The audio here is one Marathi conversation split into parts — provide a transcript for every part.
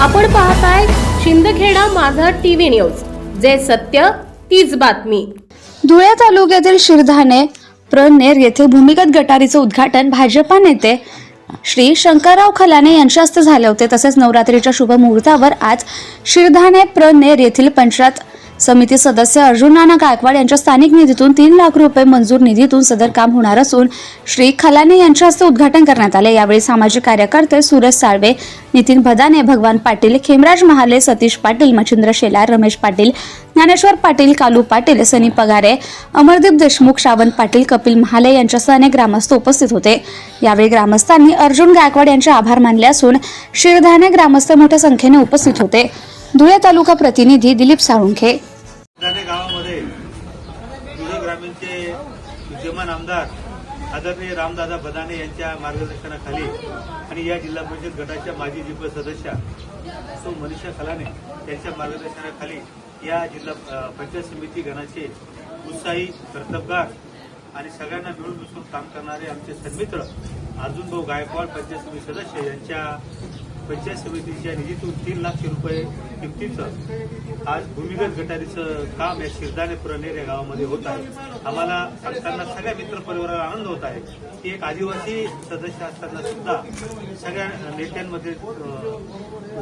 आपण पाहताय शिंदखेडा माझा टीव्ही न्यूज. जे सत्य तीच बातमी. धुळे तालुक्यातील शिरधाने प्रनेर येथे भूमिगत गटारीचं उद्घाटन भाजपा नेते श्री शंकरराव खलाने यांच्या हस्ते झाले होते. तसेच नवरात्रीच्या शुभ मुहूर्तावर आज शिरधाने प्रनेर येथील पंचायत समिती सदस्य अर्जुन नाना गायकवाड यांच्या स्थानिक निधीतून तीन लाख रुपये मंजूर निधीतून सदर काम होणार असून श्री खलाने यांच्या हस्ते उद्घाटन करण्यात आले. यावेळी सामाजिक कार्यकर्ते सूरज साळवे नितीन भदाने भगवान पाटील खेमराज महाले सतीश पाटील मच्छिंद्र शेलार रमेश पाटील ज्ञानेश्वर पाटील कालू पाटील सनी पगारे अमरदीप देशमुख श्रावण पाटील कपिल महाले यांच्यासह अनेक ग्रामस्थ उपस्थित होते. यावेळी ग्रामस्थांनी अर्जुन गायकवाड यांचे आभार मानले असून शिरधाने ग्रामस्थ मोठ्या संख्येने उपस्थित होते. धुळे तालुका प्रतिनिधी दिलीप साळुंखे गावामध्ये ग्रामीणचे विद्यमान आमदार आदरणीय रामदादा बदाने यांच्या मार्गदर्शनाखाली आणि या जिल्हा परिषद गटाच्या माजी जिप सदस्या सो मनीषा खलाने यांच्या मार्गदर्शनाखाली या जिल्हा पंचायत समिती गणाचे उत्साही कर्तबगार आणि सगळ्यांना मिळून मिसळून काम करणारे आमचे सन्मित्र अर्जुनभाऊ गायकवाड पंचायत समिती सदस्य यांच्या पंचायत समितीच्या निधीतून तीन लाख रुपये किमतीचं आज भूमिगत गटारीचं काम या शिरदाने पुरनेर या गावामध्ये होत आहे. आम्हाला सांगताना सगळ्या मित्रपरिवाराला आनंद होत आहे. की एक आदिवासी सदस्य असताना सुद्धा सगळ्या नेत्यांमध्ये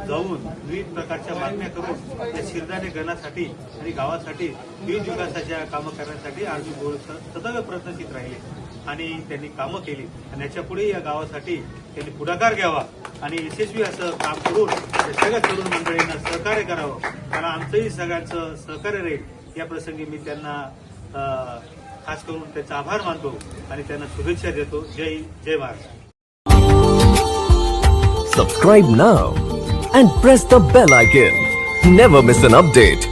जाऊन विविध प्रकारच्या मागण्या करून या शिरदाने गणासाठी आणि गावासाठी विविध विकासाच्या कामं करण्यासाठी अर्जुन गोळ सदैव प्रयत्नशील राहिले आणि त्यांनी कामं केली. आणि याच्यापुढे या गावासाठी त्यांनी पुढाकार घ्यावा. आणि यशस्वी असं काम करून सगळ्या तरुण मंडळींना सहकार्य करावं कारण आमचंही सगळ्यांचं सहकार्य राहील या प्रसंगी मी त्यांना खास करून त्याचा आभार मानतो आणि त्यांना शुभेच्छा देतो जय जय Maharashtra Subscribe now and press the bell icon. Never miss an update.